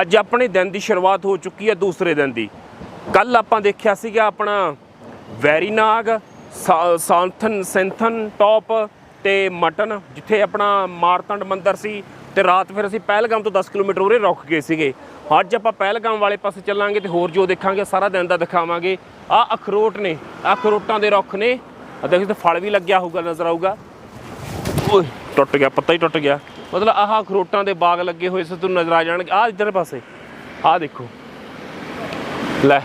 ਅੱਜ ਆਪਣੇ ਦਿਨ ਦੀ ਸ਼ੁਰੂਆਤ ਹੋ ਚੁੱਕੀ ਹੈ ਦੂਸਰੇ ਦਿਨ ਦੀ। ਕੱਲ ਆਪਾਂ ਦੇਖਿਆ ਸੀਗਾ ਆਪਣਾ ਵੈਰੀਨਾਗ, ਸਾ- ਸਾਂਥਨ, ਸੈਂਥਨ, ਟੌਪ ਤੇ ਮਟਨ, ਜਿੱਥੇ ਆਪਣਾ ਮਾਰਤੰਡ ਮੰਦਿਰ ਸੀ ਤੇ ਰਾਤ ਫਿਰ ਅਸੀਂ ਪਹਿਲਗਾਮ ਤੋਂ 10 ਕਿਲੋਮੀਟਰ ਉਰੇ ਰੁਕ ਗਏ ਸੀਗੇ। ਅੱਜ ਆਪਾਂ ਪਹਿਲਗਾਮ ਵਾਲੇ ਪਾਸੇ ਚੱਲਾਂਗੇ ਤੇ ਹੋਰ ਜੋ ਦੇਖਾਂਗੇ, ਸਾਰਾ ਦਿਨ ਦਾ ਦਿਖਾਵਾਂਗੇ। ਆ ਅਖਰੋਟ ਨੇ, ਅਖਰੋਟਾਂ ਦੇ ਰੁੱਖ ਨੇ। ਆ ਦੇਖੋ ਤੇ ਫਲ ਵੀ ਲੱਗਿਆ ਹੋਊਗਾ, ਨਜ਼ਰ ਆਊਗਾ। ਓਏ, ਟੁੱਟ ਗਿਆ, ਪੱਤਾ ਹੀ ਟੁੱਟ ਗਿਆ। ਮਤਲਬ ਆਹ ਅਖਰੋਟਾਂ ਦੇ ਬਾਗ ਲੱਗੇ ਹੋਏ ਸੀ ਤੁਹਾਨੂੰ ਨਜ਼ਰ ਆ ਜਾਣਗੇ। ਆਹ ਇੱਧਰ ਪਾਸੇ। ਆਹ ਦੇਖੋ। ਲੈ,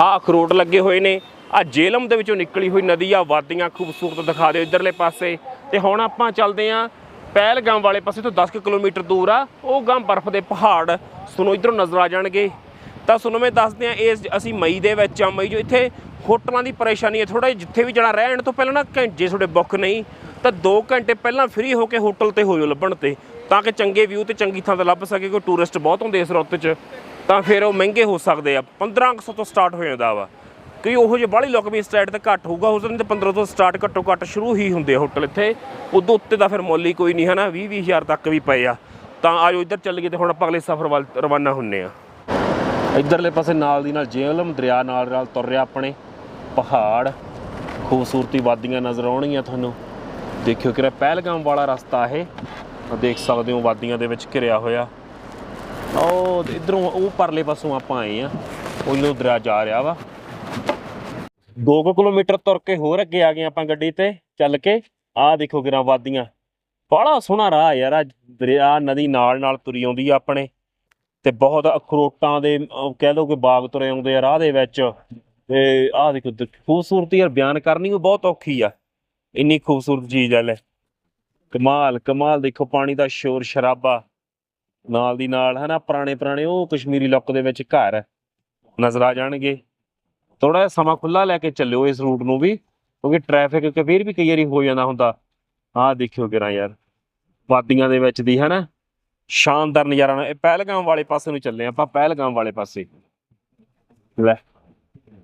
ਆਹ ਅਖਰੋਟ ਲੱਗੇ ਹੋਏ ਨੇ। ਆ ਜੇਲਮ ਦੇ ਵਿੱਚੋਂ ਨਿਕਲੀ ਹੋਈ ਨਦੀ ਆ, ਵਾਦੀਆਂ ਖੂਬਸੂਰਤ ਦਿਖਾ ਦਿਓ ਇੱਧਰਲੇ ਪਾਸੇ। ਤੇ ਹੁਣ ਆਪਾਂ ਚੱਲਦੇ ਆ ਪਹਿਲਗਾਮ ਵਾਲੇ ਪਾਸੇ ਤੋਂ 10 ਕੁ ਕਿਲੋਮੀਟਰ ਦੂਰ ਆ। ਉਹ ਗਾਂ ਬਰਫ਼ ਦੇ ਪਹਾੜ। ਤੁਹਾਨੂੰ ਇਧਰੋਂ ਨਜ਼ਰ ਆ ਜਾਣਗੇ। ਤਾਂ ਤੁਹਾਨੂੰ ਮੈਂ ਦੱਸਦੇ ਆ ਇਹ ਅਸੀਂ ਮਈ ਦੇ ਵਿੱਚ ਆ। ਮਈ ਜੋ ਇੱਥੇ ਹੋਟਲਾਂ ਦੀ ਪਰੇਸ਼ਾਨੀ ਹੈ। ਥੋੜਾ ਜਿੱਥੇ ਵੀ ਜਾਣਾ ਰਹਿਣ ਤੋਂ ਪਹਿਲਾਂ ਨਾ ਘੰਟੇ ਤੁਹਾਡੇ ਬੁੱਕ ਨਹੀਂ, ਤਾਂ 2 ਘੰਟੇ ਪਹਿਲਾਂ ਫ੍ਰੀ ਹੋ ਕੇ ਹੋਟਲ ਤੇ ਹੋਇਓ ਲੱਭਣ ਤੇ, ਤਾਂ ਕਿ ਚੰਗੇ ਵਿਊ ਤੇ ਚੰਗੀ ਥਾਂ ਤੇ ਲੱਭ ਸਕੇ ਕੋਈ ਟੂਰਿਸਟ ਬਹੁਤ ਹੁੰਦੇ ਇਸ ਰੁੱਤ 'ਚ। ਤਾਂ ਫਿਰ ਉਹ ਮਹਿੰਗੇ ਹੋ ਸਕਦੇ ਆ। 1500 ਤੋਂ ਸਟਾਰਟ ਹੋ ਜਾਂਦਾ ਵਾ। ਕਿ ਉਹੋ ਜਿਹੇ ਬਾਹਲੀ ਲੋਕ ਵੀ ਇਸ ਤੇ ਘੱਟ ਹੋਊਗਾ, ਉਸ ਦਿਨ ਤੇ 15 ਤੋਂ ਸਟਾਰਟ ਘੱਟੋ ਘੱਟ ਸ਼ੁਰੂ ਹੀ ਹੁੰਦੇ ਆ ਹੋਟਲ ਇੱਥੇ। ਉਦੋਂ ਉੱਤੇ ਤਾਂ ਫਿਰ ਮੁੱਲ ਹੀ ਕੋਈ ਨਹੀਂ ਹੈ ਨਾ 20 20000 ਤੱਕ ਵੀ ਪਏ ਆ। ਤਾਂ ਆਜੋ ਇੱਧਰ ਚੱਲ ਗਏ ਤੇ ਹੁਣ ਆਪਾਂ ਅਗਲੇ ਸਫ਼ਰ ਵੱਲ ਰਵਾਨਾ ਹੁੰਨੇ ਆ। ਇੱਧਰਲੇ ਪਾਸੇ ਨਾਲ ਦੀ ਨਾਲ ਜੇਹਲਮ, ਦਰਿਆ ਨਾਲ ਨਾਲ ਤੁਰ ਰਿਹਾ ਆਪਣੇ। ਪਹਾੜ ਖੂਬਸੂਰਤੀ ਵਾਦੀਆਂ ਨਜ਼ਰ ਆਉਣਗੀਆਂ ਤੁਹਾਨੂੰ। ਦੇਖਿਓ ਕਿਰਾ ਪਹਿਲਗਾਮ ਵਾਲਾ ਰਸਤਾ ਇਹ। ਦੇਖ ਸਕਦੇ ਹੋ ਵਾਦੀਆਂ ਦੇ ਵਿੱਚ ਘਿਰਿਆ ਹੋਇਆ। ਉਹ ਇਧਰੋਂ ਉਹ ਪਰਲੇ ਪਾਸੋਂ ਆਪਾਂ ਆਏ ਆ ਉਹਨੂੰ ਦਰਿਆ ਜਾ ਰਿਹਾ ਵਾ। 2 ਕਿਲੋਮੀਟਰ ਤੁਰ ਕੇ ਹੋਰ ਅੱਗੇ ਆ ਗਏ ਆਪਾਂ ਗੱਡੀ ਤੇ ਚੱਲ ਕੇ। ਆਹ ਦੇਖੋ ਕਿਰਾ ਵਾਦੀਆਂ। ਬੜਾ ਸੋਹਣਾ ਰਾਹ ਯਾਰ ਆ ਦਰਿਆ, ਨਦੀ ਨਾਲ ਨਾਲ ਤੁਰੀ ਆਉਂਦੀ ਆ ਆਪਣੇ। ਤੇ ਬਹੁਤ ਅਖਰੋਟਾਂ ਦੇ ਕਹਿ ਲਓ ਕਿ ਬਾਗ ਤੁਰੇ ਆਉਂਦੇ ਆ ਰਾਹ ਦੇ ਵਿੱਚ। ਤੇ ਆਹ ਦੇਖੋ ਖੂਬਸੂਰਤੀ ਯਾਰ ਬਿਆਨ ਕਰਨੀ ਉਹ ਬਹੁਤ ਔਖੀ ਆ। ਇੰਨੀ ਖੂਬਸੂਰਤ ਚੀਜ਼ ਆ ਲੈ। ਕਮਾਲ ਕਮਾਲ ਦੇਖੋ, ਪਾਣੀ ਦਾ ਸ਼ੋਰ, ਸ਼ਰਾਬਾ। ਨਾਲ ਦੀ ਨਾਲ, ਹਨਾ, ਪੁਰਾਣੇ ਪੁਰਾਣੇ, ਉਹ ਕਸ਼ਮੀਰੀ ਲੁੱਕ ਦੇ ਵਿੱਚ ਘਰ ਨਜ਼ਰ ਆ ਜਾਣਗੇ। ਥੋੜਾ ਜਿਹਾ ਸਮਾਂ ਖੁੱਲਾ ਲੈ ਕੇ ਚੱਲਿਓ ਇਸ ਰੂਟ ਨੂੰ ਵੀ, ਕਿਉਂਕਿ ਟ੍ਰੈਫਿਕ ਕਈ ਵੀ ਕਈ ਵਾਰੀ ਹੋ ਜਾਂਦਾ ਹੁੰਦਾ। ਆਹ ਦੇਖਿਓ ਕਿਰਾ ਯਾਰ, ਵਾਦੀਆਂ ਦੇ ਵਿੱਚ ਦੀ, ਹਨਾ। ਸ਼ਾਨਦਾਰ ਨਜ਼ਾਰਾ ਇਹ ਪਹਿਲਗਾਮ ਵਾਲੇ ਪਾਸੇ ਨੂੰ ਚੱਲੇ ਆਪਾਂ, ਪਹਿਲਗਾਮ ਵਾਲੇ ਪਾਸੇ। ਲੈ।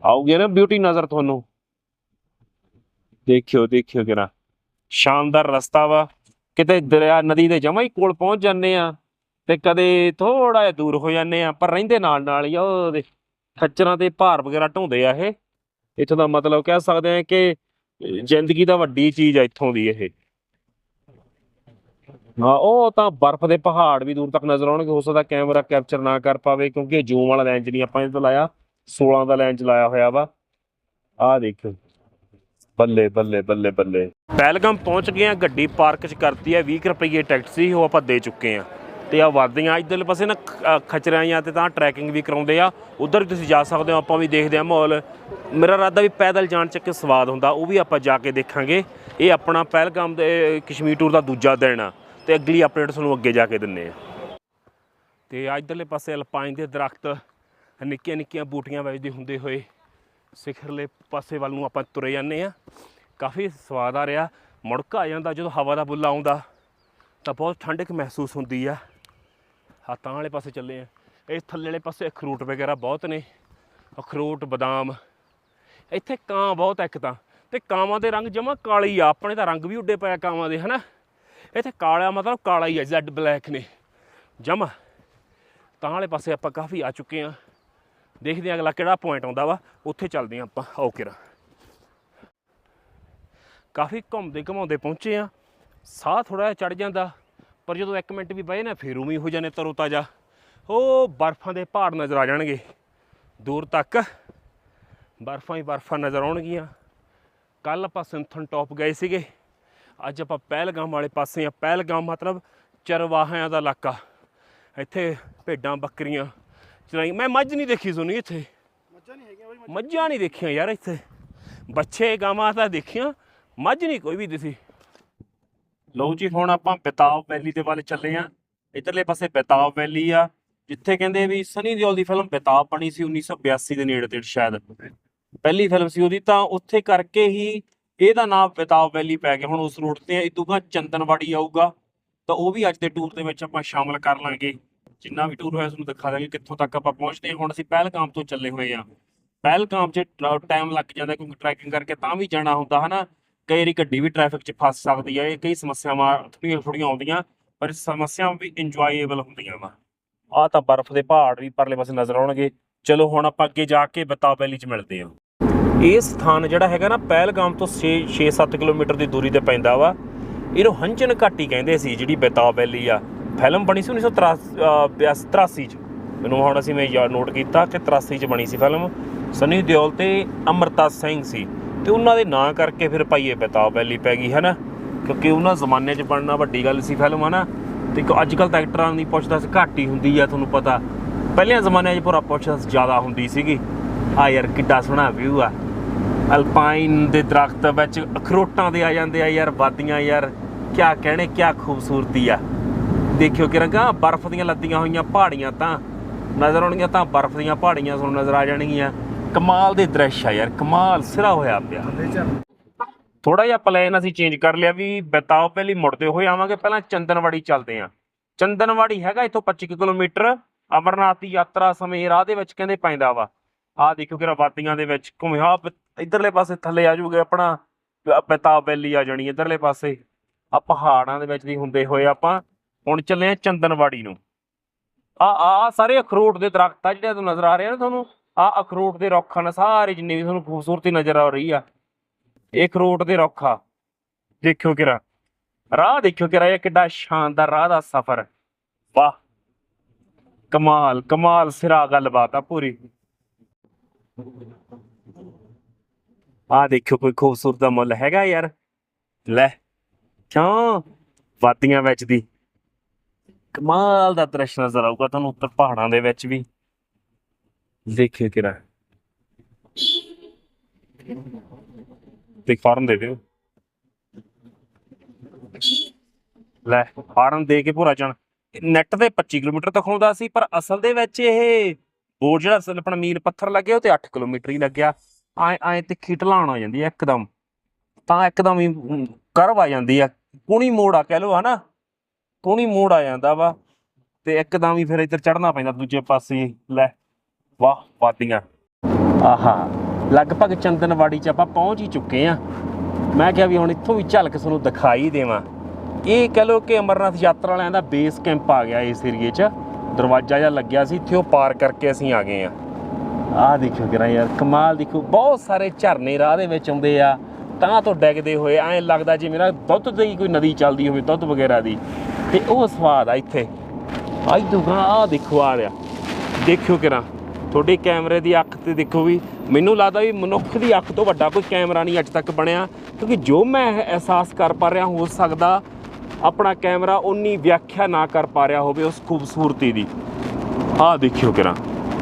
ਆਉਗੇ ਨਾ ਬਿਊਟੀ ਨਜ਼ਰ ਤੁਹਾਨੂੰ। ਦੇਖਿਓ ਦੇਖਿਓ ਕਿਰਾ ਸ਼ਾਨਦਾਰ ਰਸਤਾ ਵਾ। ਕਿਤੇ ਦਰਿਆ ਨਦੀ ਦੇ ਜਮਾ ਹੀ ਕੋਲ ਪਹੁੰਚ ਜਾਂਦੇ ਆ ਤੇ ਕਦੇ ਥੋੜਾ ਜਿਹਾ ਦੂਰ ਹੋ ਜਾਂਦੇ ਆ, ਪਰ ਰਹਿੰਦੇ ਨਾਲ ਨਾਲ ਹੀ ਉਹਦੇ ਖੱਚਰਾਂ ਤੇ ਭਾਰ ਵਗੈਰਾ ਢੋਂਦੇ ਆ ਇਹ। ਇੱਥੋਂ ਦਾ ਮਤਲਬ ਕਹਿ ਸਕਦੇ ਆ ਕਿ ਜ਼ਿੰਦਗੀ ਦਾ ਵੱਡੀ ਚੀਜ਼ ਆ ਇੱਥੋਂ ਦੀ ਇਹ। ਹਾਂ, ਉਹ ਤਾਂ ਬਰਫ਼ ਦੇ ਪਹਾੜ ਵੀ ਦੂਰ ਤੱਕ ਨਜ਼ਰ ਆਉਣਗੇ, ਹੋ ਸਕਦਾ ਕੈਮਰਾ ਕੈਪਚਰ ਨਾ ਕਰ ਪਾਵੇ, ਕਿਉਂਕਿ ਜ਼ੂਮ ਵਾਲਾ ਲੈਂਸ ਨਹੀਂ ਆਪਾਂ ਇਹ ਤੋਂ ਲਾਇਆ। 16 ਦਾ ਲੈਂਸ ਲਾਇਆ ਹੋਇਆ ਵਾ। ਆਹ ਦੇਖੋ। ਬੱਲੇ ਬੱਲੇ ਬੱਲੇ ਬੱਲੇ। ਪਹਿਲਗਾਮ ਪਹੁੰਚ ਗਏ ਆ, ਗੱਡੀ ਪਾਰਕ 'ਚ ਕਰਤੀ ਹੈ 20 ਰੁਪਏ ਟਿਕਟ ਸੀ, ਉਹ ਆਪਾਂ ਦੇ ਚੁੱਕੇ ਆ। ਤੇ ਆ ਵਾਦੀਆਂ ਇਧਰਲੇ ਪਾਸੇ ਨਾ ਖ- ਜਾਂ ਤੇ ਤਾਂ ਟਰੈਕਿੰਗ ਵੀ ਕਰਾਉਂਦੇ ਆ। ਉਧਰ ਵੀ ਤੁਸੀਂ ਜਾ ਸਕਦੇ ਹੋ, ਆਪਾਂ ਵੀ ਦੇਖਦੇ ਆ ਮਾਹੌਲ। ਮੇਰਾ ਇਰਾਦਾ ਵੀ ਪੈਦਲ ਜਾਣ 'ਚ ਇੱਕ ਸਵਾਦ ਹੁੰਦਾ, ਉਹ ਵੀ ਆਪਾਂ ਜਾ ਕੇ ਦੇਖਾਂਗੇ। ਇਹ ਆਪਣਾ ਪਹਿਲਗਾਮ ਦੇ ਕਸ਼ਮੀਰ ਟੂਰ ਦਾ ਦੂਜਾ ਦਿਨ ਆ। ਤੇ ਅਗਲੀ ਅਪਡੇਟ ਤੁਹਾਨੂੰ ਅੱਗੇ ਜਾ ਕੇ ਦਿੰਨੇ ਆ। ਤੇ ਆ ਇਧਰਲੇ ਪਾਸੇ ਅਲਪਾਈਨ ਦੇ ਦਰਖਤ ਨਿੱਕੀਆਂ ਨਿੱਕੀਆਂ ਬੂਟੀਆਂ ਵੱਜਦੇ ਹੁੰਦੇ ਹੋਏ ਸਿਖਰਲੇ ਪਾਸੇ ਵੱਲ ਨੂੰ ਆਪਾਂ ਤੁਰੇ ਜਾਂਦੇ ਆ ਕਾਫੀ ਸਵਾਦ ਆ ਰਿਹਾ। ਮੁੜਕਾ ਆ ਜਾਂਦਾ, ਜਦੋਂ ਹਵਾ ਦਾ ਬੁੱਲਾ ਆਉਂਦਾ, ਤਾਂ ਬਹੁਤ ਠੰਡਕ ਮਹਿਸੂਸ ਹੁੰਦੀ ਆ। ਹੱਥਾਂ ਵਾਲੇ ਪਾਸੇ ਚੱਲੇ ਆ ਇਸ ਥੱਲੇ ਵਾਲੇ ਪਾਸੇ ਅਖਰੋਟ ਵਗੈਰਾ ਬਹੁਤ ਨੇ। ਅਖਰੋਟ, ਬਦਾਮ। ਇੱਥੇ ਕਾਂ ਬਹੁਤ ਇੱਕ ਤਾਂ। ਤੇ ਕਾਵਾਂ ਦੇ ਰੰਗ ਜਮਾ ਕਾਲੇ ਹੀ ਆ। ਆਪਣੇ ਤਾਂ ਰੰਗ ਵੀ ਉੱਡੇ ਪਿਆ ਕਾਵਾਂ ਦੇ, ਹਨਾ? ਇੱਥੇ ਕਾਲਾ ਮਤਲਬ ਕਾਲਾ ਹੀ ਆ ਜ਼ੈਡ ਬਲੈਕ ਨੇ। ਜਮਾ। ਤਾਂ ਵਾਲੇ ਪਾਸੇ ਆਪਾਂ ਕਾਫੀ ਆ ਚੁੱਕੇ ਆ ਦੇਖਦੇ ਹਾਂ ਅਗਲਾ ਕਿਹੜਾ ਪੁਆਇੰਟ ਆਉਂਦਾ ਵਾ, ਉੱਥੇ ਚੱਲਦੇ ਹਾਂ ਆਪਾਂ। ਓਕੇ ਰਾ। ਕਾਫੀ ਘੁੰਮਦੇ ਘਮਾਉਂਦੇ ਪਹੁੰਚੇ ਆ ਸਾਹ ਥੋੜਾ ਜਿਹਾ ਚੜ ਜਾਂਦਾ, ਪਰ ਜਦੋਂ 1 ਮਿੰਟ ਵੀ ਬਏ ਨਾ ਫੇਰ ਉਵੇਂ ਹੋ ਜਾਣੇ ਤਰੋ ਤਾਜਾ। ਉਹ ਬਰਫਾਂ ਦੇ ਪਹਾੜ ਨਜ਼ਰ ਆ ਜਾਣਗੇ। ਦੂਰ ਤੱਕ ਬਰਫਾਂ ਹੀ ਬਰਫਾਂ ਨਜ਼ਰ ਆਉਣਗੀਆਂ। ਕੱਲ ਆਪਾਂ ਸਿੰਥਨ ਟੌਪ ਗਏ ਸੀਗੇ। ਅੱਜ ਆਪਾਂ ਪਹਿਲਗਾਮ ਵਾਲੇ ਪਾਸੇ ਆ ਪਹਿਲਗਾਮ ਮਤਲਬ ਚਰਵਾਹਿਆਂ ਦਾ ਇਲਾਕਾ। ਇੱਥੇ ਭੇਡਾਂ ਬੱਕਰੀਆਂ ਚਰਾਈ ਮੈਂ ਮੱਝ ਨਹੀਂ ਦੇਖੀ ਸੁਣੀ ਇੱਥੇ। ਮੱਝਾਂ ਨਹੀਂ ਹੈਗੀਆਂ ਬਾਈ ਮੱਝਾਂ ਨਹੀਂ ਦੇਖੀਆਂ ਯਾਰ ਇੱਥੇ। ਬੱਚੇ ਗਾਵਾਂ ਤਾਂ ਦੇਖੀਆਂ ਮੱਝ ਨਹੀਂ ਕੋਈ ਵੀ ਦਿਸੀ ਲਓ ਜੀ ਹੁਣ ਆਪਾਂ ਬੇਤਾਬ ਵੈਲੀ ਦੇ ਵੱਲ ਚੱਲੇ ਆ। ਇਧਰਲੇ ਪਾਸੇ ਬੇਤਾਬ ਵੈਲੀ ਆ ਜਿੱਥੇ ਕਹਿੰਦੇ ਵੀ ਸਨੀ ਦਿਓਲ ਦੀ ਫਿਲਮ ਬੇਤਾਬ ਬਣੀ ਸੀ 1982 ਦੇ ਨੇੜੇ ਤੇੜ ਸ਼ਾਇਦ। ਪਹਿਲੀ ਫਿਲਮ ਸੀ ਉਹਦੀ ਤਾਂ ਉੱਥੇ ਕਰਕੇ ਹੀ ਇਹਦਾ ਨਾਮ ਬੇਤਾਬ ਵੈਲੀ ਪੈ ਗਿਆ। ਹੁਣ ਉਸ ਰੋਡ ਤੇ ਇਦੂਗਾ ਚੰਦਨਵਾੜੀ ਆਊਗਾ। ਤਾਂ ਉਹ ਵੀ ਅੱਜ ਦੇ ਟੂਰ ਦੇ ਵਿੱਚ ਆਪਾਂ ਸ਼ਾਮਲ ਕਰ ਲਾਂਗੇ। ਜਿੰਨਾ ਵੀ ਟੂਰ ਹੋਇਆ ਤੁਹਾਨੂੰ ਦਿਖਾ ਦਾਂਗੇ ਕਿੱਥੋਂ ਤੱਕ ਆਪਾਂ ਪਹੁੰਚਦੇ ਹਾਂ। ਹੁਣ ਅਸੀਂ ਪਹਿਲਗਾਮ ਤੋਂ ਚੱਲੇ ਹੋਏ ਆ ਪਹਿਲਗਾਮ 'ਚ ਟਾਈਮ ਲੱਗ ਜਾਂਦਾ ਕਿਉਂਕਿ ਟਰੈਕਿੰਗ ਕਰਕੇ ਤਾਂ ਵੀ ਜਾਣਾ ਹੁੰਦਾ, ਹਨਾ? ਕਈ ਵਾਰੀ ਗੱਡੀ ਵੀ ਟ੍ਰੈਫਿਕ 'ਚ ਫਸ ਸਕਦੀ ਹੈ, ਇਹ ਕਈ ਸਮੱਸਿਆਵਾਂ ਥੋੜ੍ਹੀਆਂ ਥੋੜ੍ਹੀਆਂ ਆਉਂਦੀਆਂ, ਪਰ ਸਮੱਸਿਆਵਾਂ ਵੀ ਇੰਜੋਏਬਲ ਹੁੰਦੀਆਂ ਵਾ। ਆ ਤਾਂ ਬਰਫ਼ ਦੇ ਪਹਾੜ ਵੀ ਪਰਲੇ ਪਾਸੇ ਨਜ਼ਰ ਆਉਣਗੇ। ਚਲੋ ਹੁਣ ਆਪਾਂ ਅੱਗੇ ਜਾ ਕੇ ਬਤਾ ਵੈਲੀ 'ਚ ਮਿਲਦੇ ਹਾਂ। ਇਹ ਸਥਾਨ ਜਿਹੜਾ ਹੈਗਾ ਨਾ, ਪਹਿਲਗਾਮ ਤੋਂ 6-7 ਕਿਲੋਮੀਟਰ ਦੀ ਦੂਰੀ ਤੇ ਪੈਂਦਾ ਵਾ। ਇਹਨੂੰ ਹੰਝਨ ਘਾਟੀ ਕਹਿੰਦੇ ਸੀ, ਜਿਹੜੀ ਬੇਤਾਬ ਵੈਲੀ ਆ। ਫਿਲਮ ਬਣੀ ਸੀ 1983 ਚ। ਮੈਨੂੰ ਹੁਣ ਅਸੀਂ ਮੈਂ ਯਾਦ ਨੋਟ ਕੀਤਾ ਕਿ 83 ਚ ਬਣੀ ਸੀ ਫਿਲਮ। ਸਨੀ ਦਿਓਲ ਤੇ ਅਮਰਤਾ ਸਿੰਘ ਸੀ। ਤੇ ਉਹਨਾਂ ਦੇ ਨਾਂ ਕਰਕੇ ਫਿਰ ਭਾਈ ਇਹ ਬੇਤਾਬ ਵੈਲੀ ਪੈ ਗਈ ਹੈ ਨਾ ਕਿਉਂਕਿ ਉਹਨਾਂ ਜ਼ਮਾਨੇ 'ਚ ਬਣਨਾ ਵੱਡੀ ਗੱਲ ਸੀ ਫਿਲਮ ਹੈ ਨਾ ਤੇ ਅੱਜ ਕੱਲ ਤਾਂ ਐਕਟਰਾਂ ਦੀ ਪੁੱਛਦਾ ਘੱਟ ਹੀ ਹੁੰਦੀ ਆ, ਤੁਹਾਨੂੰ ਪਤਾ। ਪਹਿਲਿਆਂ ਜ਼ਮਾਨਿਆਂ 'ਚ ਪੂਰਾ ਪੁੱਛਦਾ ਜ਼ਿਆਦਾ ਹੁੰਦੀ ਸੀਗੀ। ਆ ਯਾਰ ਕਿੱਡਾ ਸੋਹਣਾ ਵਿਊ ਆ। ਅਲਪਾਈਨ ਦੇ ਦਰਖਤ ਵਿੱਚ ਅਖਰੋਟਾਂ ਦੇ ਆ ਜਾਂਦੇ ਆ ਯਾਰ, ਵਾਦੀਆਂ ਯਾਰ। ਕਿਆ ਕਹਿਣੇ, ਕਿਆ ਖੂਬਸੂਰਤੀ ਆ। ਦੇਖਿਓ ਕਿ ਰੰਗਾ ਬਰਫ਼ ਦੀਆਂ ਲੱਦੀਆਂ ਹੋਈਆਂ ਪਹਾੜੀਆਂ ਤਾਂ। ਨਜ਼ਰ ਆਉਣਗੀਆਂ ਤਾਂ ਬਰਫ਼ ਦੀਆਂ ਪਹਾੜੀਆਂ ਤੁਹਾਨੂੰ ਨਜ਼ਰ ਆ ਜਾਣਗੀਆਂ। ਕਮਾਲ ਦੇ ਦ੍ਰਿਸ਼ ਆ ਯਾਰ ਕਮਾਲ ਸਿਰਾ ਹੋਇਆ ਪਿਆ। ਥੋੜਾ ਜਿਹਾ ਪਲਾਨ ਅਸੀਂ ਚੇਂਜ ਕਰ ਲਿਆ ਵੀ ਬਤਾਓ ਪਹਿਲੀ ਮੁੜਦੇ ਹੋਏ ਆਵਾਂਗੇ ਪਹਿਲਾਂ ਚੰਦਨਵਾੜੀ ਚੱਲਦੇ ਆ ਚੰਦਨਵਾੜੀ ਹੈਗਾ ਇੱਥੋਂ 25 ਕੁ ਕਿਲੋਮੀਟਰ ਅਮਰਨਾਥ ਦੀ ਯਾਤਰਾ ਸਮੇਂ ਰਾਹ ਦੇ ਵਿੱਚ ਕਹਿੰਦੇ ਪੈਂਦਾ ਵਾ। ਆਹ ਦੇਖੋ ਕਿ ਵਾਦੀਆਂ ਦੇ ਵਿੱਚ ਘੁੰਮਿਆ ਇਧਰਲੇ ਪਾਸੇ ਥੱਲੇ ਆ ਜੂਗੇ ਆਪਣਾ ਬਤਾਓ ਵੈਲੀ ਆ ਜਾਣੀ ਇਧਰਲੇ ਪਾਸੇ। ਆ ਪਹਾੜਾਂ ਦੇ ਵਿੱਚ ਦੀ ਹੁੰਦੇ ਹੋਏ ਆਪਾਂ ਹੁਣ ਚੱਲੇ ਆ ਚੰਦਨਵਾੜੀ ਨੂੰ। ਆ ਆ ਸਾਰੇ ਅਖਰੋਟ ਦੇ ਦਰਖਤ ਆ ਜਿਹੜੇ ਤੁਹਾਨੂੰ ਨਜ਼ਰ ਆ ਰਹੇ ਆ ਨਾ ਤੁਹਾਨੂੰ, ਆ ਅਖਰੋਟ ਦੇ ਰੁੱਖ ਹਨ, ਸਾਰੇ ਜਿੰਨੇ ਵੀ ਤੁਹਾਨੂੰ ਖੂਬਸੂਰਤੀ ਨਜ਼ਰ ਆ ਰਹੀ ਆ। ਇਹ ਅਖਰੋਟ ਦੇ ਰੁੱਖ ਆ। ਦੇਖਿਓ ਕਿਰਾ, ਰਾਹ ਦੇਖਿਓ ਕਿਰਾ, ਇਹ ਕਿੱਡਾ ਸ਼ਾਨਦਾਰ ਰਾਹ ਦਾ ਸਫ਼ਰ। ਵਾਹ, ਕਮਾਲ ਕਮਾਲ ਸਿਰਾ ਗੱਲਬਾਤ ਆ ਪੂਰੀ। ਆ ਦੇਖਿਓ ਕੋਈ ਖੂਬਸੂਰਤ ਦਾ ਮੁੱਲ ਹੈਗਾ ਯਾਰ। ਲੈ ਕਿਉਂ ਵਾਦੀਆਂ ਵਿੱਚ ਦੀ। ਕਮਾਲ ਦਾ ਦ੍ਰਿਸ਼ ਨਜ਼ਰ ਆਊਗਾ ਤੁਹਾਨੂੰ ਉੱਤਰ ਪਹਾੜਾਂ ਦੇ ਵਿੱਚ ਵੀ। ਦੇਖਿਓ ਕਿਰਾ। ਤੇ ਫਾਰਮ ਦੇ ਦਿਓ। ਲੈ, ਫਾਰਮ ਦੇ ਕੇ ਭੋਰਾ ਚਣ ਨੈਟ ਤੇ 25 ਕਿਲੋਮੀਟਰ ਦਿਖਾਉਂਦਾ ਸੀ, ਪਰ ਅਸਲ ਦੇ ਵਿੱਚ ਇਹ ਬੋਰਡ ਜਿਹੜਾ ਅਸਲ ਆਪਣਾ ਮੀਲ ਪੱਥਰ ਲੱਗਿਆ, ਉਹ ਤੇ 8 ਕਿਲੋਮੀਟਰ ਹੀ ਲੱਗਿਆ। ਆਏ ਆਏ ਤੇ ਢਲਾਣ ਆ ਜਾਂਦੀ ਹੈ, ਇੱਕਦਮ। ਤਾਂ ਇੱਕਦਮ ਹੀ ਕਰਵ ਆ ਜਾਂਦੀ ਆ। ਕੂਣੀ ਮੋੜ ਆ ਕਹਿ ਲੋ ਹਨਾ? ਕੂਣੀ ਮੋੜ ਆ ਜਾਂਦਾ ਵਾ, ਤੇ ਇੱਕਦਮ ਹੀ ਫਿਰ ਇੱਧਰ ਚੜਨਾ ਪੈਂਦਾ ਦੂਜੇ ਪਾਸੇ, ਲੈ, ਵਾਹ, ਵਾਦੀਆਂ। ਆਹਾ, ਲਗਭਗ ਚੰਦਨਵਾੜੀ ਚ ਆਪਾਂ ਪਹੁੰਚ ਹੀ ਚੁੱਕੇ ਆ। ਮੈਂ ਕਿਹਾ ਵੀ ਹੁਣ ਇੱਥੋਂ ਵੀ ਝਲਕ ਤੁਹਾਨੂੰ ਦਿਖਾਈ ਦੇਵਾਂ। ਇਹ ਕਹ ਲੋ ਕਿ ਅਮਰਨਾਥ ਯਾਤਰਾ ਵਾਲਿਆਂ ਦਾ ਬੇਸ ਕੈਂਪ ਆ ਗਿਆ ਇਸ ਏਰੀਏ 'ਚ। ਦਰਵਾਜ਼ਾ ਜਿਹਾ ਲੱਗਿਆ ਸੀ, ਇੱਥੇ ਉਹ ਪਾਰ ਕਰਕੇ ਅਸੀਂ ਆ ਗਏ ਆ। ਆਹ ਦੇਖਿਓ ਕਿਰਾ ਯਾਰ, ਕਮਾਲ ਦੇਖੋ ਬਹੁਤ ਸਾਰੇ ਝਰਨੇ ਰਾਹ ਦੇ ਵਿੱਚ ਆਉਂਦੇ ਆ। ਤਾਂ ਤੋਂ ਡੈਗਦੇ ਹੋਏ, ਐਂ ਲੱਗਦਾ ਜਿਵੇਂ ਨਾ ਦੁੱਧ ਦੀ ਕੋਈ ਨਦੀ ਚੱਲਦੀ ਹੋਵੇ, ਦੁੱਧ ਵਗੈਰਾ ਦੀ। ਤੇ ਉਹ ਸਵਾਦ ਆ ਇੱਥੇ। ਆਈ ਦੁਗਾ ਆ ਦੇਖੋ, ਆ ਰਿਹਾ। ਦੇਖਿਓ ਕਿਰਾ, ਤੁਹਾਡੇ ਕੈਮਰੇ ਦੀ ਅੱਖ ਤੇ ਦੇਖੋ ਵੀ, ਮੈਨੂੰ ਲੱਗਦਾ ਵੀ ਮਨੁੱਖ ਦੀ ਅੱਖ ਤੋਂ ਵੱਡਾ ਕੋਈ ਕੈਮਰਾ ਨਹੀਂ ਅੱਜ ਤੱਕ ਬਣਿਆ, ਕਿਉਂਕਿ ਜੋ ਮੈਂ ਇਹ ਅਹਿਸਾਸ ਕਰ ਪਾ ਰਿਹਾ, ਹੋ ਸਕਦਾ ਆਪਣਾ ਕੈਮਰਾ ਉਨੀ ਵਿਆਖਿਆ ਨਾ ਕਰ ਪਾ ਰਿਹਾ ਹੋਵੇ ਉਸ ਖੂਬਸੂਰਤੀ ਦੀ। ਆਹ ਦੇਖਿਓ ਕਿਰਾ,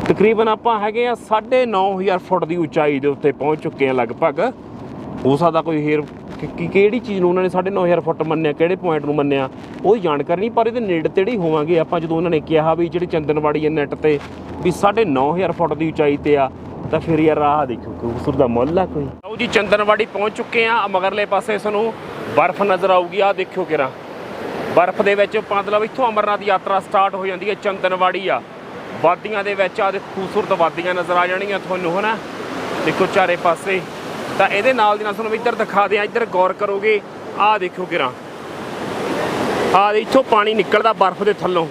ਤਕਰੀਬਨ ਆਪਾਂ ਹੈਗੇ ਆ 9500 ਫੁੱਟ ਦੀ ਉਚਾਈ ਦੇ ਉੱਤੇ ਪਹੁੰਚ ਚੁੱਕੇ ਆ ਲਗਭਗ। ਹੋ ਸਕਦਾ ਕੋਈ ਹੇਰ ਕਿ- ਕਿ- ਕਿਹੜੀ ਚੀਜ਼ ਨੂੰ ਉਹਨਾਂ ਨੇ 9500 ਫੁੱਟ ਮੰਨਿਆ, ਕਿਹੜੇ ਪੁਆਇੰਟ ਨੂੰ ਮੰਨਿਆ, ਉਹ ਜਾਣਕਾਰੀ ਨਹੀਂ, ਪਰ ਇਹਦੇ ਨੇੜੇ ਤੇੜੇ ਹੀ ਹੋਵਾਂਗੇ ਆਪਾਂ ਜਦੋਂ ਉਹਨਾਂ ਨੇ ਕਿਹਾ ਵੀ ਜਿਹੜੀ ਚੰਦਨਵਾੜੀ ਹੈ ਨੈਟ ਤੇ, ਵੀ 9500 ਫੁੱਟ ਦੀ ਉਚਾਈ ਤੇ ਆ, ਤਾਂ ਫਿਰ ਯਾਰ ਆਹ ਦੇਖੋ ਖੂਬਸੂਰਤ ਦਾ ਮੁੱਲ ਆ ਕੋਈ। ਆਓ ਜੀ, ਚੰਦਨਵਾੜੀ ਪਹੁੰਚ ਚੁੱਕੇ ਆ ਮਗਰਲੇ ਪਾਸੇ ਸਾਨੂੰ ਬਰਫ਼ ਨਜ਼ਰ ਆਊਗੀ ਆ ਦੇਖਿਓ ਕਿਰਾ। ਬਰਫ਼ ਦੇ ਵਿੱਚ ਮਤਲਬ ਇੱਥੋਂ ਅਮਰਨਾਥ ਯਾਤਰਾ ਸਟਾਰਟ ਹੋ ਜਾਂਦੀ ਹੈ, ਚੰਦਨਵਾੜੀ ਆ। ਵਾਦੀਆਂ ਦੇ ਵਿੱਚ ਆ ਦੇ ਖੂਬਸੂਰਤ ਵਾਦੀਆਂ ਨਜ਼ਰ ਆ ਜਾਣਗੀਆਂ ਤੁਹਾਨੂੰ, ਹਨਾ? ਦੇਖੋ, ਚਾਰੇ ਪਾਸੇ ਤਾਂ ਇਹਦੇ ਨਾਲ ਦੀ ਨਾਲ ਤੁਹਾਨੂੰ ਇੱਧਰ ਦਿਖਾ ਦਿਆਂ, ਇੱਧਰ ਗੌਰ ਕਰੋਗੇ, ਆਹ ਦੇਖੋ ਕਿਰਾ। ਆਹ ਇੱਥੋਂ ਪਾਣੀ ਨਿਕਲਦਾ ਬਰਫ਼ ਦੇ ਥੱਲੋਂ।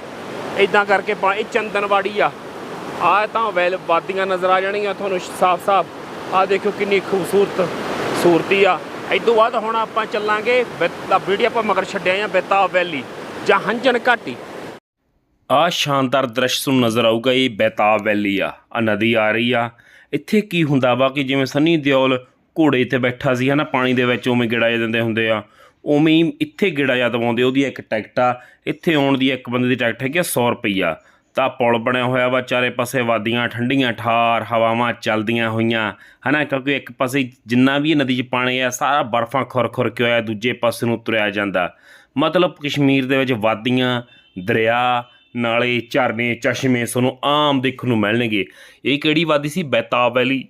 ਇਦਾਂ ਕਰਕੇ ਪਾਣੀ ਚੰਦਨਵਾੜੀ ਆ। ਆਹ ਤਾਂ ਵੈਲ ਵਾਦੀਆਂ ਨਜ਼ਰ ਆ ਜਾਣਗੀਆਂ ਤੁਹਾਨੂੰ ਸਾਫ਼-ਸਾਫ਼ ਆਹ ਦੇਖੋ ਕਿੰਨੀ ਖੂਬਸੂਰਤ ਸੂਰਤੀ ਆ। ਇਦੋਂ ਬਾਅਦ ਹੁਣ ਆਪਾਂ ਚੱਲਾਂਗੇ ਵੀਡੀਓ ਆਪਾਂ ਮਗਰ ਛੱਡਿਆ ਆ ਬੇਤਾ ਵੈਲੀ, ਜਾਂ ਹੰਝਨ ਘਾਟੀ। ਆ ਸ਼ਾਨਦਾਰ ਦ੍ਰਿਸ਼ ਤੁਹਾਨੂੰ ਨਜ਼ਰ ਆਊਗਾ, ਇਹ ਬੇਤਾਬ ਵੈਲੀ ਆ। ਆ ਨਦੀ ਆ ਰਹੀ ਆ। ਇੱਥੇ ਕੀ ਹੁੰਦਾ ਵਾ ਕਿ ਜਿਵੇਂ ਸਨੀ ਦਿਓਲ ਘੋੜੇ ਤੇ ਬੈਠਾ ਸੀ, ਹਨਾ, ਪਾਣੀ ਦੇ ਵਿੱਚ ਉਵੇਂ ਗਿੜਾ ਦਿੰਦੇ ਹੁੰਦੇ ਆ। ਉਵੇਂ ਹੀ ਇੱਥੇ ਗਿੜਾ ਜਾ ਦਵਾਉਂਦੇ, ਉਹਦੀ ਇੱਕ ਟਿਕਟ ਆ, ਇੱਥੇ ਆਉਣ ਦੀ ਇੱਕ ਬੰਦੇ ਦੀ ਟਿਕਟ ਹੈਗੀ ਆ 100 ਰੁਪਈਆ। ਤਾਂ ਪੁਲ ਬਣਿਆ ਹੋਇਆ ਵਾ, ਚਾਰੇ ਪਾਸੇ ਵਾਦੀਆਂ, ਠੰਡੀਆਂ, ਠਾਰ, ਹਵਾਵਾਂ ਚੱਲਦੀਆਂ ਹੋਈਆਂ, ਹਨਾ, ਕਿਉਂਕਿ ਇੱਕ ਪਾਸੇ ਜਿੰਨਾ ਵੀ ਨਦੀ 'ਚ ਪਾਣੀ ਆ, ਸਾਰਾ ਬਰਫਾਂ ਖੁਰ ਖੁਰ ਕੇ ਹੋਇਆ, ਦੂਜੇ ਪਾਸੇ ਨੂੰ ਤੁਰਿਆ ਜਾਂਦਾ। ਮਤਲਬ ਕਸ਼ਮੀਰ ਦੇ ਵਿੱਚ ਵਾਦੀਆਂ, ਦਰਿਆ, ਨਾਲੇ ਝਰਨੇ, ਚਸ਼ਮੇ ਤੁਹਾਨੂੰ ਆਮ ਦੇਖਣ ਨੂੰ ਮਿਲਣਗੇ। ਇਹ ਕਿਹੜੀ ਵਾਦੀ ਸੀ? ਬੈਤਾਬ ਵੈਲੀ।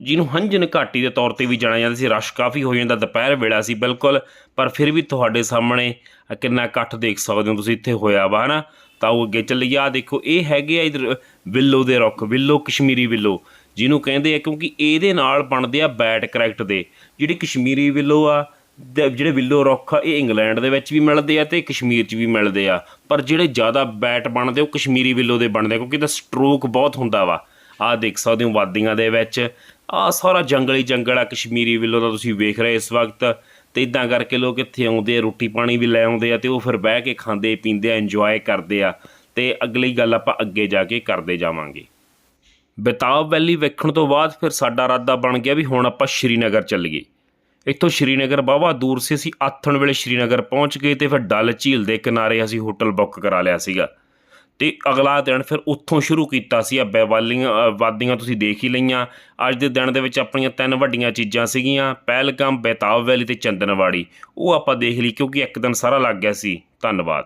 ਜਿਹਨੂੰ ਹੰਝਨ ਘਾਟੀ ਦੇ ਤੌਰ ਤੇ ਵੀ ਜਾਣਿਆ ਜਾਂਦਾ ਸੀ। ਰਸ਼ ਕਾਫੀ ਹੋ ਜਾਂਦਾ, ਦੁਪਹਿਰ ਵੇਲਾ ਸੀ ਬਿਲਕੁਲ, ਪਰ ਫਿਰ ਵੀ ਤੁਹਾਡੇ ਸਾਹਮਣੇ ਕਿੰਨਾ ਇਕੱਠ ਦੇਖ ਸਕਦੇ ਹੋ ਤੁਸੀਂ ਇੱਥੇ ਹੋਇਆ ਵਾ, ਹਨਾ? ਤਾਂ ਉਹ ਅੱਗੇ ਚੱਲੀ ਆ ਦੇਖੋ, ਇਹ ਹੈਗੇ ਆ ਇਧਰ ਵਿਲੋ ਦੇ ਰੁੱਖ, ਵਿਲੋ ਕਸ਼ਮੀਰੀ ਵਿੱਲੋ, ਜਿਹਨੂੰ ਕਹਿੰਦੇ ਆ ਕਿਉਂਕਿ ਇਹਦੇ ਨਾਲ ਬਣਦੇ ਆ ਬੈਟ ਕਰੈਕਟ ਦੇ। ਜਿਹੜੀ ਕਸ਼ਮੀਰੀ ਵਿੱਲੋ ਆ ਜਿਹੜੇ ਵਿਲੋ ਰੁੱਖ ਆ, ਇਹ ਇੰਗਲੈਂਡ ਦੇ ਵਿੱਚ ਵੀ ਮਿਲਦੇ ਆ ਤੇ ਕਸ਼ਮੀਰ 'ਚ ਵੀ ਮਿਲਦੇ ਆ। ਪਰ ਜਿਹੜੇ ਜ਼ਿਆਦਾ ਬੈਟ ਬਣਦੇ ਉਹ ਕਸ਼ਮੀਰੀ ਵਿੱਲੋ ਦੇ ਬਣਦੇ ਆ, ਕਿਉਂਕਿ ਇਹਦਾ ਸਟਰੋਕ ਬਹੁਤ ਹੁੰਦਾ ਵਾ। ਆਹ ਦੇਖ ਸਕਦੇ ਹੋ ਵਾਦੀਆਂ ਦੇ ਵਿੱਚ। ਆਹ ਸਾਰਾ ਜੰਗਲੀ ਜੰਗਲ ਆ ਕਸ਼ਮੀਰੀ ਵਿਲੋ ਦਾ ਤੁਸੀਂ ਵੇਖ ਰਹੇ ਇਸ ਵਕਤ। ਤੇ ਇਦਾਂ ਕਰਕੇ ਲੋਕ ਇੱਥੇ ਆਉਂਦੇ ਆ, ਰੋਟੀ ਪਾਣੀ ਵੀ ਲੈ ਆਉਂਦੇ ਆ ਤੇ ਉਹ ਫਿਰ ਬਹਿ ਕੇ ਖਾਂਦੇ, ਪੀਂਦੇ ਆ ਇੰਜੋਏ ਕਰਦੇ ਆ। ਤੇ ਅਗਲੀ ਗੱਲ ਆਪਾਂ ਅੱਗੇ ਜਾ ਕੇ ਕਰਦੇ ਜਾਵਾਂਗੇ। ਬੇਤਾਬ ਵੈਲੀ ਵੇਖਣ ਤੋਂ ਬਾਅਦ ਫਿਰ ਸਾਡਾ ਇਰਾਦਾ ਬਣ ਗਿਆ ਵੀ ਹੁਣ ਆਪਾਂ ਸ਼੍ਰੀਨਗਰ ਚੱਲੀਏ। ਇੱਥੋਂ ਸ਼੍ਰੀਨਗਰ ਬਾਵਾ ਦੂਰ ਸੀ, ਅਸੀਂ ਆਥਣ ਵੇਲੇ ਸ਼੍ਰੀਨਗਰ ਪਹੁੰਚ ਗਏ ਤੇ ਫਿਰ ਡਲ ਝੀਲ ਦੇ ਕਿਨਾਰੇ ਅਸੀਂ ਹੋਟਲ ਬੁੱਕ ਕਰਾ ਲਿਆ ਸੀਗਾ। ਤੇ ਅਗਲਾ ਦਿਨ ਫਿਰ ਉੱਥੋਂ ਸ਼ੁਰੂ ਕੀਤਾ ਸੀ ਅੱਬੇ ਵਾਲੀਆਂ ਵਾਦੀਆਂ ਤੁਸੀਂ ਦੇਖ ਹੀ ਲਈਆਂ। ਅੱਜ ਦੇ ਦਿਨ ਦੇ ਵਿੱਚ ਆਪਣੀਆਂ ਤਿੰਨ ਵੱਡੀਆਂ ਚੀਜ਼ਾਂ ਸੀਗੀਆਂ, ਪਹਿਲਗਾਮ, ਬੇਤਾਬ ਵੈਲੀ ਤੇ ਚੰਦਨਵਾੜੀ। ਉਹ ਆਪਾਂ ਦੇਖ ਲਈ ਕਿਉਂਕਿ ਇੱਕ ਦਿਨ ਸਾਰਾ ਲੱਗ ਗਿਆ ਸੀ। ਧੰਨਵਾਦ।